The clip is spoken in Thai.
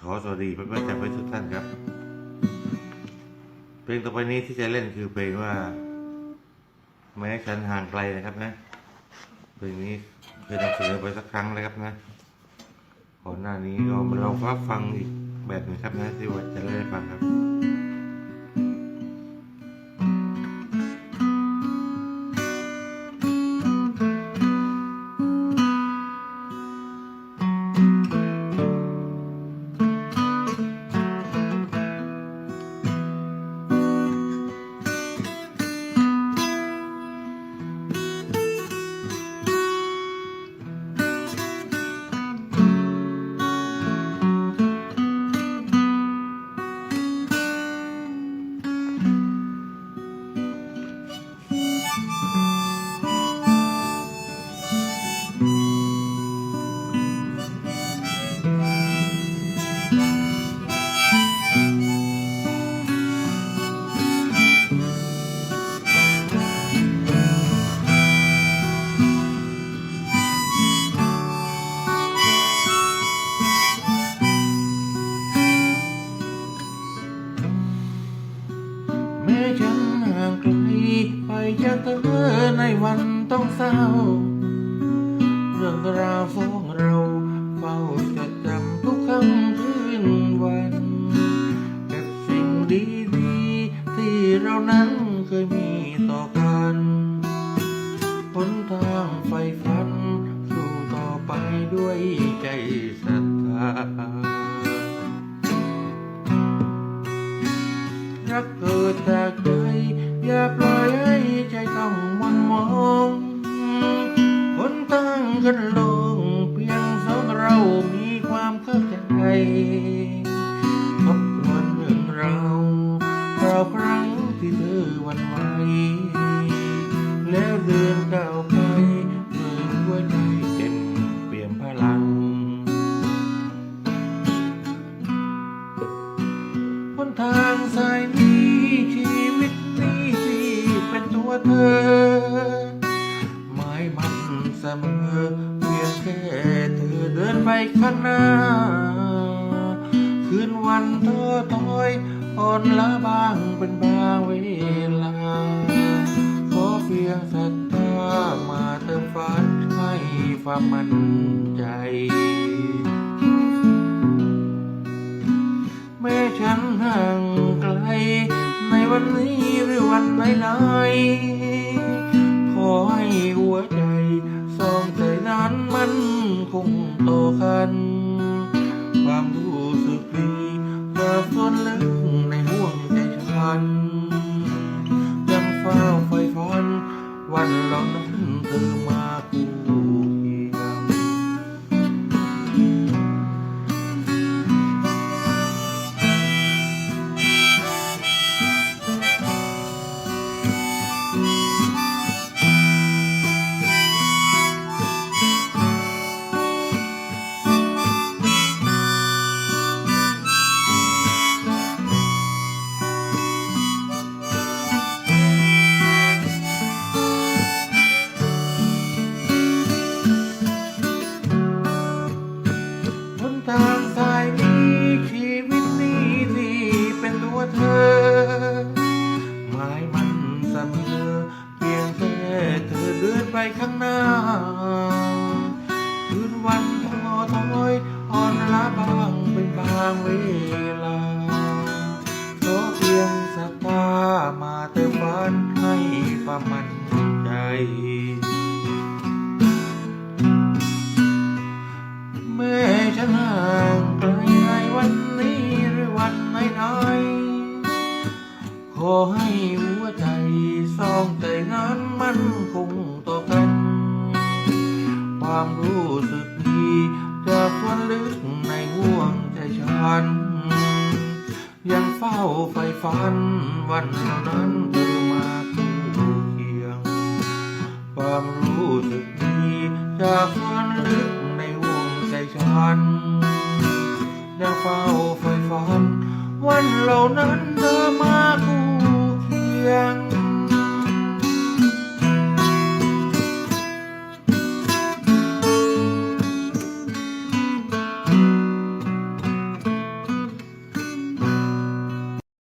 ขอสวัสดีเพื่อนๆจากเพื่อนทุกท่านครับ เพลงต่อไปนี้ที่จะเล่นคือเพลงว่า แม้ฉันห่างไกลนะครับนะ เพลงนี้เคยนำเสนอไปสักครั้งแล้วครับนะก่อนหน้านี้เราเราก็ฟังอีกแบบหนึงครับนะที่ว่าจะเล่นให้ฟังครับ วันต้องเศร้า เรื่องราวสองเราเฝ้าจดจำทุกคำคืนวันก็บสิ่งดีๆ ที่เรานั้นเคยมีต่อกันหนทางไฟฝันสู่ต่อไปด้วยใจศรัทธารักเกิด กันลงเพียงสองเรามีความเข้าใจทบทวนเรื่องเราคราวครั้งที่เธอวันไหวแล้วเดินก้าวไปด้วยหัวใจเต็มเปี่ยมพลังบนทางสายนี้ชีวิตนี้ที่เป็นตัวเธอ มอเพียงแค่เธอเดินไปข้างหน้า คืนวันท้อถอยอ่อนล้าบ้างเป็นบางเวลา ขอเพียงศรัทธามาเติมฝันให้ความมั่นใจ แม้ฉันห่างไกล ในวันนี้หรือวันไหนไหนๆ อให้หัวใจสองใจนั้นมันคงต่อกันางเวลาขอเพียงสักตามาเติมฝันให้ความมั่นใจแม่ฉันห่างไกลในวันนี้หรือวันไหนไหนๆขอให้หัวใจสองใจนั้นมันคงต่อกัน ความรู้สึกดีจากส่วนลึก พัน ยังเฝ้าไฟฝัน วันเหล่านั้นเธอมาคู่เคียง ความรู้สึกดีจากส่วนลึกในวงใจฉัน ยังเฝ้าไฟฝัน วันเหล่านั้น